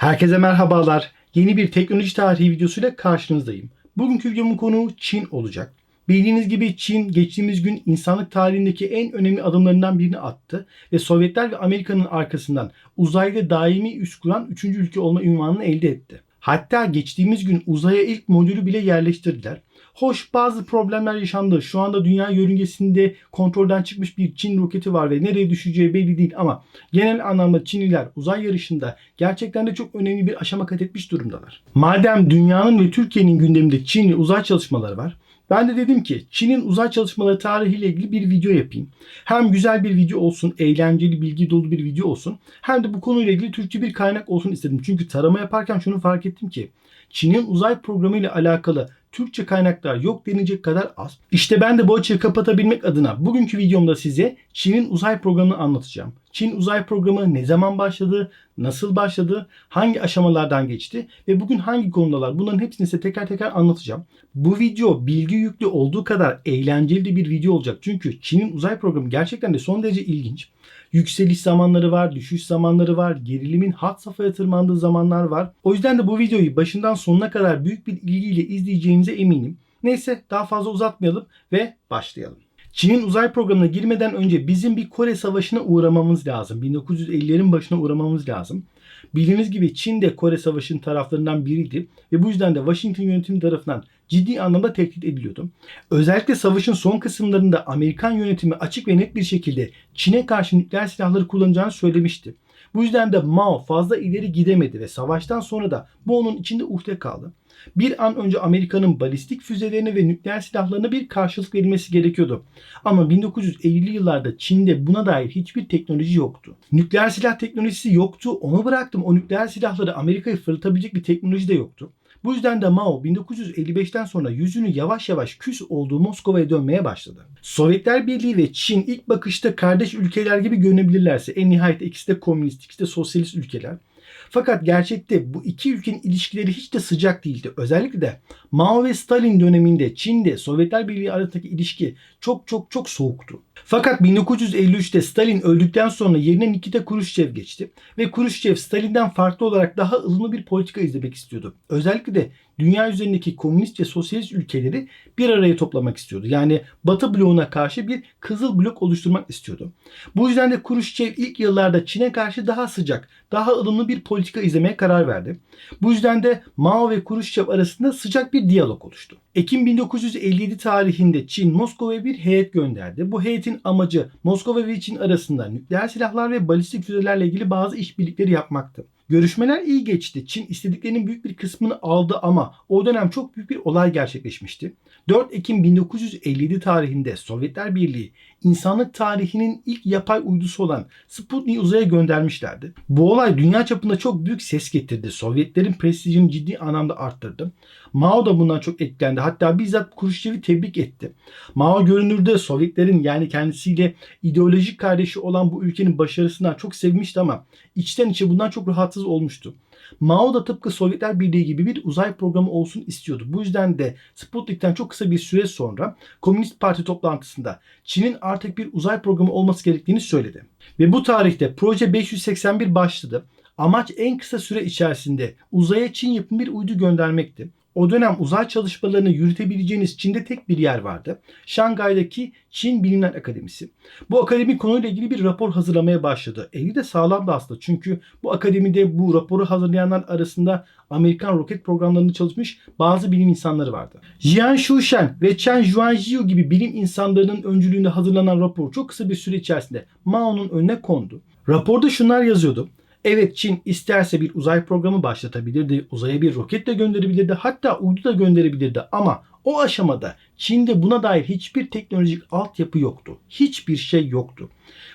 Herkese merhabalar. Yeni bir teknoloji tarihi videosuyla karşınızdayım. Bugünkü videomun konuğu Çin olacak. Bildiğiniz gibi Çin geçtiğimiz gün insanlık tarihindeki en önemli adımlarından birini attı ve Sovyetler ve Amerika'nın arkasından uzayda daimi üst kuran 3. ülke olma ünvanını elde etti. Hatta geçtiğimiz gün uzaya ilk modülü bile yerleştirdiler. Hoş bazı problemler yaşandı. Şu anda dünya yörüngesinde kontrolden çıkmış bir Çin roketi var ve nereye düşeceği belli değil ama genel anlamda Çinliler uzay yarışında gerçekten de çok önemli bir aşama kat etmiş durumdalar. Madem dünyanın ve Türkiye'nin gündeminde Çinli uzay çalışmaları var, ben de dedim ki Çin'in uzay çalışmaları tarihiyle ilgili bir video yapayım. Hem güzel bir video olsun, eğlenceli, bilgi dolu bir video olsun. Hem de bu konuyla ilgili Türkçe bir kaynak olsun istedim. Çünkü tarama yaparken şunu fark ettim ki Çin'in uzay programı ile alakalı Türkçe kaynaklar yok denilecek kadar az. İşte ben de bu açığı kapatabilmek adına bugünkü videomda size Çin'in uzay programını anlatacağım. Çin uzay programı ne zaman başladı, nasıl başladı, hangi aşamalardan geçti ve bugün hangi konudalar bunların hepsini size teker teker anlatacağım. Bu video bilgi yüklü olduğu kadar eğlenceli bir video olacak. Çünkü Çin'in uzay programı gerçekten de son derece ilginç. Yükseliş zamanları var, düşüş zamanları var, gerilimin hat safhaya tırmandığı zamanlar var. O yüzden de bu videoyu başından sonuna kadar büyük bir ilgiyle izleyeceğinize eminim. Neyse daha fazla uzatmayalım ve başlayalım. Çin'in uzay programına girmeden önce bizim bir Kore Savaşı'na uğramamız lazım. 1950'lerin başına uğramamız lazım. Bildiğiniz gibi Çin de Kore Savaşı'nın taraflarından biriydi ve bu yüzden de Washington yönetimi tarafından ciddi anlamda tehdit ediliyordu. Özellikle savaşın son kısımlarında Amerikan yönetimi açık ve net bir şekilde Çin'e karşı nükleer silahları kullanacağını söylemişti. Bu yüzden de Mao fazla ileri gidemedi ve savaştan sonra da bu onun içinde uhde kaldı. Bir an önce Amerika'nın balistik füzelerine ve nükleer silahlarına bir karşılık verilmesi gerekiyordu. Ama 1950'li yıllarda Çin'de buna dair hiçbir teknoloji yoktu. Nükleer silah teknolojisi yoktu. Onu bıraktım. O nükleer silahları Amerika'yı fırlatabilecek bir teknoloji de yoktu. Bu yüzden de Mao 1955'ten sonra yüzünü yavaş yavaş küs olduğu Moskova'ya dönmeye başladı. Sovyetler Birliği ve Çin ilk bakışta kardeş ülkeler gibi görünebilirlerse en nihayet ikisi de komünist, ikisi de sosyalist ülkeler. Fakat gerçekte bu iki ülkenin ilişkileri hiç de sıcak değildi. Özellikle de Mao ve Stalin döneminde Çin'de Sovyetler Birliği arasındaki ilişki çok çok çok soğuktu. Fakat 1953'te Stalin öldükten sonra yerine Nikita Khrushchev geçti ve Khrushchev Stalin'den farklı olarak daha ılımlı bir politika izlemek istiyordu. Özellikle de dünya üzerindeki komünist ve sosyalist ılkeleri bir araya toplamak istiyordu. Yani Batı bloğuna karşı bir kızıl blok oluşturmak istiyordu. Bu yüzden de Khrushchev ilk yıllarda Çin'e karşı daha sıcak, daha ılımlı bir politika izlemeye karar verdi. Bu yüzden de Mao ve Khrushchev arasında sıcak bir diyalog oluştu. Ekim 1957 tarihinde Çin Moskova'ya bir heyet gönderdi. Bu heyetin amacı Moskova ve Çin arasında nükleer silahlar ve balistik füzelerle ilgili bazı işbirlikleri yapmaktı. Görüşmeler iyi geçti. Çin istediklerinin büyük bir kısmını aldı ama o dönem çok büyük bir olay gerçekleşmişti. 4 Ekim 1957 tarihinde Sovyetler Birliği insanlık tarihinin ilk yapay uydusu olan Sputnik'i uzaya göndermişlerdi. Bu olay dünya çapında çok büyük ses getirdi. Sovyetlerin prestijini ciddi anlamda arttırdı. Mao da bundan çok etkilendi. Hatta bizzat Khrushchev'i tebrik etti. Mao görünürde Sovyetlerin yani kendisiyle ideolojik kardeşi olan bu ülkenin başarısından çok sevmişti ama içten içe bundan çok rahatsız olmuştu. Mao da tıpkı Sovyetler Birliği gibi bir uzay programı olsun istiyordu. Bu yüzden de Sputnik'ten çok kısa bir süre sonra Komünist Parti toplantısında Çin'in artık bir uzay programı olması gerektiğini söyledi. Ve bu tarihte proje 581 başladı. Amaç en kısa süre içerisinde uzaya Çin yapımı bir uydu göndermekti. O dönem uzay çalışmalarını yürütebileceğiniz Çin'de tek bir yer vardı. Şangay'daki Çin Bilimler Akademisi. Bu akademi konuyla ilgili bir rapor hazırlamaya başladı. Eli de sağlamdı aslında. Çünkü bu akademide bu raporu hazırlayanlar arasında Amerikan roket programlarında çalışmış bazı bilim insanları vardı. Jian Shushen ve Chen Juanjiu gibi bilim insanlarının öncülüğünde hazırlanan rapor çok kısa bir süre içerisinde Mao'nun önüne kondu. Raporda şunlar yazıyordu. Evet Çin isterse bir uzay programı başlatabilirdi, uzaya bir roket de gönderebilirdi, hatta uydu da gönderebilirdi ama o aşamada Çin'de buna dair hiçbir teknolojik altyapı yoktu. Hiçbir şey yoktu.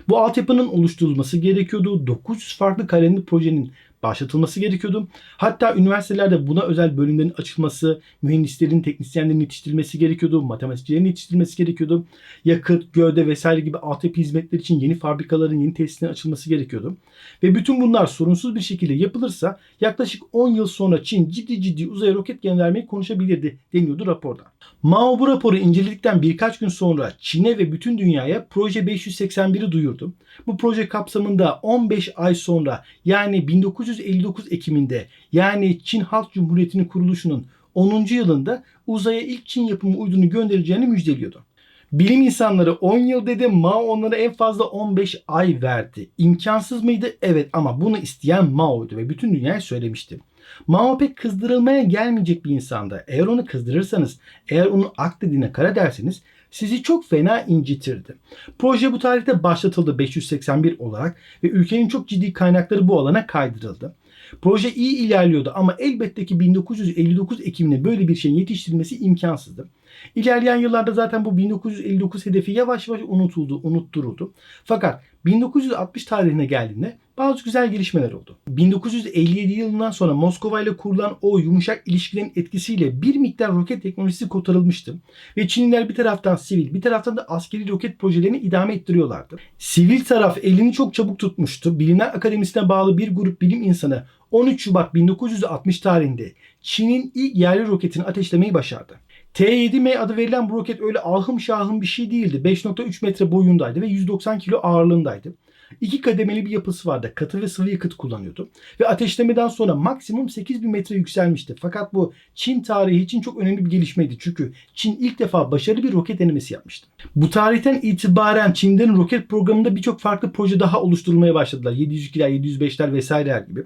Bu altyapının oluşturulması gerekiyordu. 900 farklı kalemli projenin başlatılması gerekiyordu. Hatta üniversitelerde buna özel bölümlerin açılması, mühendislerin, teknisyenlerin yetiştirilmesi gerekiyordu, matematikçilerin yetiştirilmesi gerekiyordu. Yakıt, gövde vesaire gibi altyapı hizmetleri için yeni fabrikaların, yeni tesislerin açılması gerekiyordu. Ve bütün bunlar sorunsuz bir şekilde yapılırsa yaklaşık 10 yıl sonra Çin ciddi ciddi uzaya roket göndermeyi konuşabilirdi deniyordu raporda. Mao bu raporu inceledikten birkaç gün sonra Çin'e ve bütün dünyaya Proje 581'i duyurdu. Bu proje kapsamında 15 ay sonra yani 19 1959 Ekim'inde yani Çin Halk Cumhuriyeti'nin kuruluşunun 10. yılında uzaya ilk Çin yapımı uydunun gönderileceğini müjdeliyordu. Bilim insanları 10 yıl dedi, Mao onlara en fazla 15 ay verdi. İmkansız mıydı? Evet ama bunu isteyen Mao'ydu ve bütün dünyaya söylemişti. Mao pek kızdırılmaya gelmeyecek bir insandı. Eğer onu kızdırırsanız, eğer onun ak dediğine kara derseniz sizi çok fena incitirdi. Proje bu tarihte başlatıldı 581 olarak ve ülkenin çok ciddi kaynakları bu alana kaydırıldı. Proje iyi ilerliyordu ama elbette ki 1959 Ekim'ine böyle bir şeyin yetiştirilmesi imkansızdı. İlerleyen yıllarda zaten bu 1959 hedefi yavaş yavaş unutuldu, unutturuldu. Fakat 1960 tarihine geldiğinde bazı güzel gelişmeler oldu. 1957 yılından sonra Moskova ile kurulan o yumuşak ilişkilerin etkisiyle bir miktar roket teknolojisi kotarılmıştı. Ve Çinliler bir taraftan sivil bir taraftan da askeri roket projelerini idame ettiriyorlardı. Sivil taraf elini çok çabuk tutmuştu. Bilimler Akademisi'ne bağlı bir grup bilim insanı 13 Şubat 1960 tarihinde Çin'in ilk yerli roketini ateşlemeyi başardı. T-7M adı verilen bu roket öyle ahım şahım bir şey değildi. 5.3 metre boyundaydı ve 190 kilo ağırlığındaydı. İki kademeli bir yapısı vardı. Katı ve sıvı yakıt kullanıyordu. Ve ateşlemeden sonra maksimum 8000 metre yükselmişti. Fakat bu Çin tarihi için çok önemli bir gelişmeydi. Çünkü Çin ilk defa başarılı bir roket denemesi yapmıştı. Bu tarihten itibaren Çin'den roket programında birçok farklı proje daha oluşturulmaya başladılar. 702'ler, 705'ler vesaireler gibi.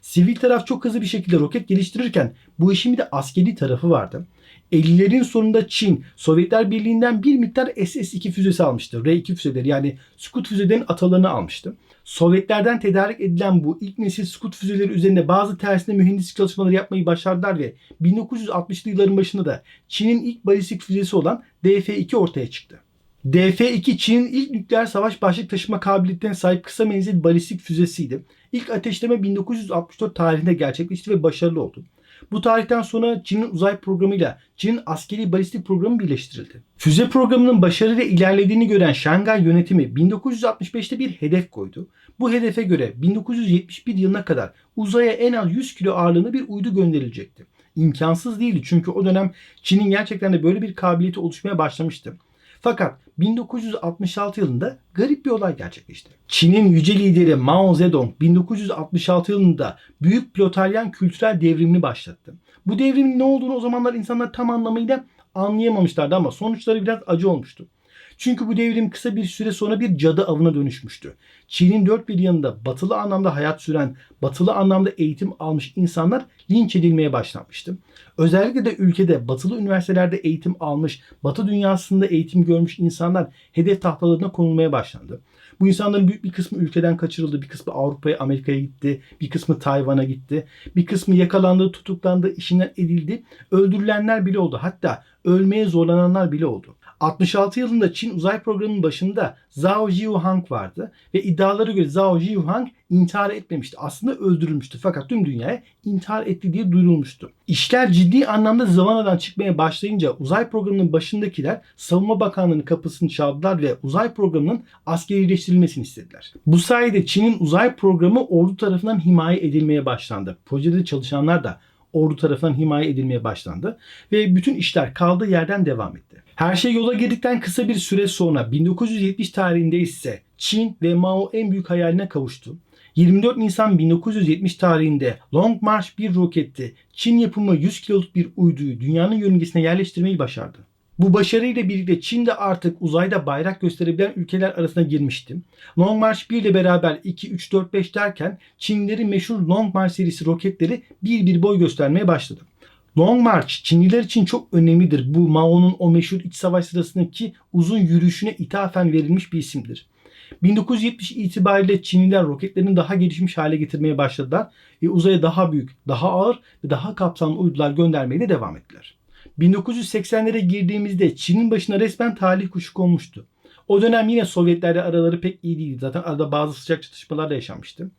Sivil taraf çok hızlı bir şekilde roket geliştirirken bu işin bir de askeri tarafı vardı. 50'lerin sonunda Çin, Sovyetler Birliği'nden bir miktar SS-2 füzesi almıştı. R-2 füzeleri yani Scud füzelerin atalarını almıştı. Sovyetlerden tedarik edilen bu ilk nesil Scud füzeleri üzerinde bazı tersine mühendislik çalışmaları yapmayı başardılar ve 1960'lı yılların başında da Çin'in ilk balistik füzesi olan DF-2 ortaya çıktı. DF-2 Çin'in ilk nükleer savaş başlık taşıma kabiliyetine sahip kısa menzil balistik füzesiydi. İlk ateşleme 1964 tarihinde gerçekleşti ve başarılı oldu. Bu tarihten sonra Çin'in uzay programıyla Çin'in askeri balistik programı birleştirildi. Füze programının başarıyla ilerlediğini gören Şangay yönetimi 1965'te bir hedef koydu. Bu hedefe göre 1971 yılına kadar uzaya en az 100 kilo ağırlığında bir uydu gönderilecekti. İmkansız değildi çünkü o dönem Çin'in gerçekten de böyle bir kabiliyeti oluşmaya başlamıştı. Fakat 1966 yılında garip bir olay gerçekleşti. Çin'in yüce lideri Mao Zedong 1966 yılında büyük proletaryen kültürel devrimini başlattı. Bu devrimin ne olduğunu o zamanlar insanlar tam anlamıyla anlayamamışlardı ama sonuçları biraz acı olmuştu. Çünkü bu devrim kısa bir süre sonra bir cadı avına dönüşmüştü. Çin'in dört bir yanında batılı anlamda hayat süren, batılı anlamda eğitim almış insanlar linç edilmeye başlanmıştı. Özellikle de ülkede batılı üniversitelerde eğitim almış, batı dünyasında eğitim görmüş insanlar hedef tahtalarına konulmaya başlandı. Bu insanların büyük bir kısmı ülkeden kaçırıldı. Bir kısmı Avrupa'ya, Amerika'ya gitti. Bir kısmı Tayvan'a gitti. Bir kısmı yakalandı, tutuklandı, işinden edildi. Öldürülenler bile oldu. Hatta ölmeye zorlananlar bile oldu. 66 yılında Çin uzay programının başında Zhao Jiuhang vardı ve iddialara göre Zhao Jiuhang intihar etmemişti. Aslında öldürülmüştü fakat tüm dünyaya intihar etti diye duyurulmuştu. İşler ciddi anlamda zıvanadan çıkmaya başlayınca uzay programının başındakiler Savunma Bakanlığı'nın kapısını çaldılar ve uzay programının askerileştirilmesini istediler. Bu sayede Çin'in uzay programı ordu tarafından himaye edilmeye başlandı. Projede çalışanlar da ordu tarafından himaye edilmeye başlandı ve bütün işler kaldığı yerden devam etti. Her şey yola girdikten kısa bir süre sonra 1970 tarihinde ise Çin ve Mao en büyük hayaline kavuştu. 24 Nisan 1970 tarihinde Long March 1 roketi Çin yapımı 100 kiloluk bir uyduyu dünyanın yörüngesine yerleştirmeyi başardı. Bu başarıyla birlikte Çin de artık uzayda bayrak gösterebilen ülkeler arasına girmişti. Long March 1 ile beraber 2, 3, 4, 5 derken Çinlilerin meşhur Long March serisi roketleri bir bir boy göstermeye başladı. Long March Çinliler için çok önemlidir. Bu Mao'nun o meşhur iç savaş sırasındaki uzun yürüyüşüne ithafen verilmiş bir isimdir. 1970 itibariyle Çinliler roketlerini daha gelişmiş hale getirmeye başladılar ve uzaya daha büyük, daha ağır ve daha kapsamlı uydular göndermeye de devam ettiler. 1980'lere girdiğimizde Çin'in başına resmen talih kuşu konmuştu. O dönem yine Sovyetlerle araları pek iyi değildi. Zaten arada bazı sıcak çatışmalar da yaşanmıştı.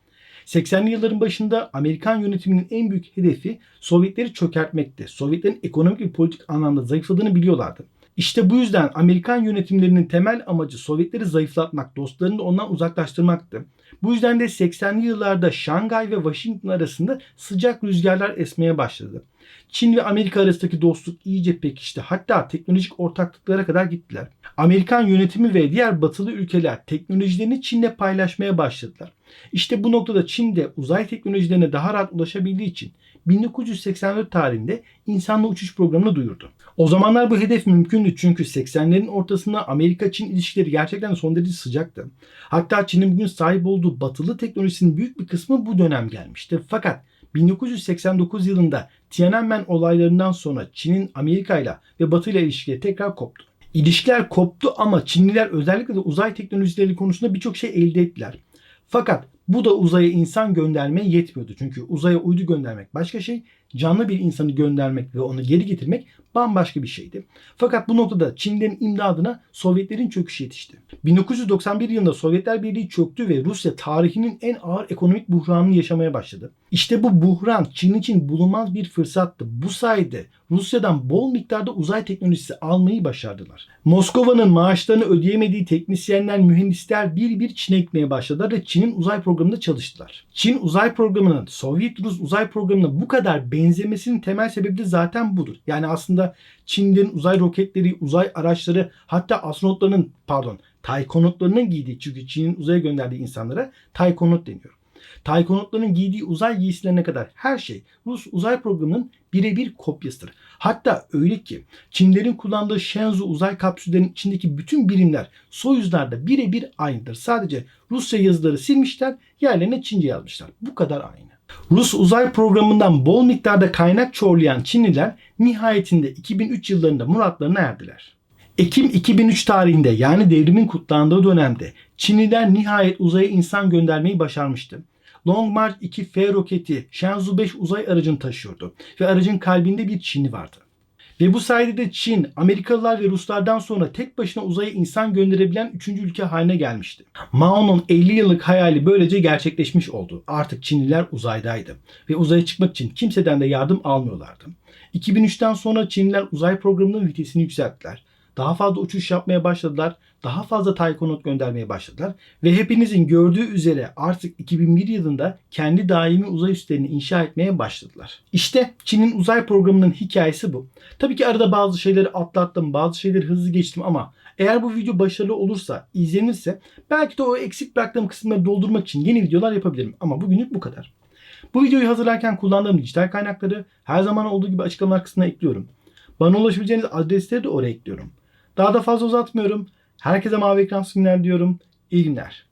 80'li yılların başında Amerikan yönetiminin en büyük hedefi Sovyetleri çökertmekti. Sovyetlerin ekonomik ve politik anlamda zayıfladığını biliyorlardı. İşte bu yüzden Amerikan yönetimlerinin temel amacı Sovyetleri zayıflatmak, dostlarını da ondan uzaklaştırmaktı. Bu yüzden de 80'li yıllarda Şangay ve Washington arasında sıcak rüzgarlar esmeye başladı. Çin ve Amerika arasındaki dostluk iyice pekişti. Hatta teknolojik ortaklıklara kadar gittiler. Amerikan yönetimi ve diğer batılı ülkeler teknolojilerini Çin'le paylaşmaya başladılar. İşte bu noktada Çin de uzay teknolojilerine daha rahat ulaşabildiği için 1984 tarihinde insanlı uçuş programını duyurdu. O zamanlar bu hedef mümkündü çünkü 80'lerin ortasında Amerika-Çin ilişkileri gerçekten son derece sıcaktı. Hatta Çin'in bugün sahip olduğu batılı teknolojisinin büyük bir kısmı bu dönem gelmişti. Fakat 1989 yılında Tiananmen olaylarından sonra Çin'in Amerika ile ve Batı ile ilişkileri tekrar koptu. İlişkiler koptu ama Çinliler özellikle de uzay teknolojileri konusunda birçok şey elde ettiler. Fakat bu da uzaya insan göndermeye yetmiyordu. Çünkü uzaya uydu göndermek başka şey, canlı bir insanı göndermek ve onu geri getirmek bambaşka bir şeydi. Fakat bu noktada Çinlerin imdadına Sovyetlerin çöküşü yetişti. 1991 yılında Sovyetler Birliği çöktü ve Rusya tarihinin en ağır ekonomik buhranını yaşamaya başladı. İşte bu buhran Çin için bulunmaz bir fırsattı. Bu sayede Rusya'dan bol miktarda uzay teknolojisi almayı başardılar. Moskova'nın maaşlarını ödeyemediği teknisyenler, mühendisler bir bir Çin'e gitmeye başladılar ve Çin'in uzay programında çalıştılar. Çin uzay programının Sovyet Rus uzay programına bu kadar benzemesinin temel sebebi de zaten budur. Yani aslında Çin'in uzay roketleri, uzay araçları hatta astronotların pardon taykonotlarının giydiği çünkü Çin'in uzaya gönderdiği insanlara taykonot deniyor. Taykonotların giydiği uzay giysilerine kadar her şey Rus uzay programının birebir kopyasıdır. Hatta öyle ki Çinlerin kullandığı Shenzhou uzay kapsüllerinin içindeki bütün birimler Soyuz'larda birebir aynıdır. Sadece Rusça yazıları silmişler, yerlerine Çince yazmışlar. Bu kadar aynı. Rus uzay programından bol miktarda kaynak çorlayan Çinliler nihayetinde 2003 yıllarında muratlarına erdiler. Ekim 2003 tarihinde yani devrimin kutlandığı dönemde Çinliler nihayet uzaya insan göndermeyi başarmıştı. Long March 2F roketi Shenzhou 5 uzay aracını taşıyordu ve aracın kalbinde bir Çinli vardı. Ve bu sayede de Çin, Amerikalılar ve Ruslardan sonra tek başına uzaya insan gönderebilen 3. ülke haline gelmişti. Mao'nun 50 yıllık hayali böylece gerçekleşmiş oldu. Artık Çinliler uzaydaydı ve uzaya çıkmak için kimseden de yardım almıyorlardı. 2003'ten sonra Çinliler uzay programının vitesini yükselttiler. Daha fazla uçuş yapmaya başladılar. Daha fazla taykonot göndermeye başladılar. Ve hepinizin gördüğü üzere artık 2001 yılında kendi daimi uzay üslerini inşa etmeye başladılar. İşte Çin'in uzay programının hikayesi bu. Tabii ki arada bazı şeyleri atlattım, bazı şeyleri hızlı geçtim ama eğer bu video başarılı olursa, izlenirse belki de o eksik bıraktığım kısımları doldurmak için yeni videolar yapabilirim. Ama bugünlük bu kadar. Bu videoyu hazırlarken kullandığım dijital kaynakları her zaman olduğu gibi açıklamalar kısmına ekliyorum. Bana ulaşabileceğiniz adresleri de oraya ekliyorum. Daha da fazla uzatmıyorum. Herkese mavi ekran günler diyorum. İyi günler.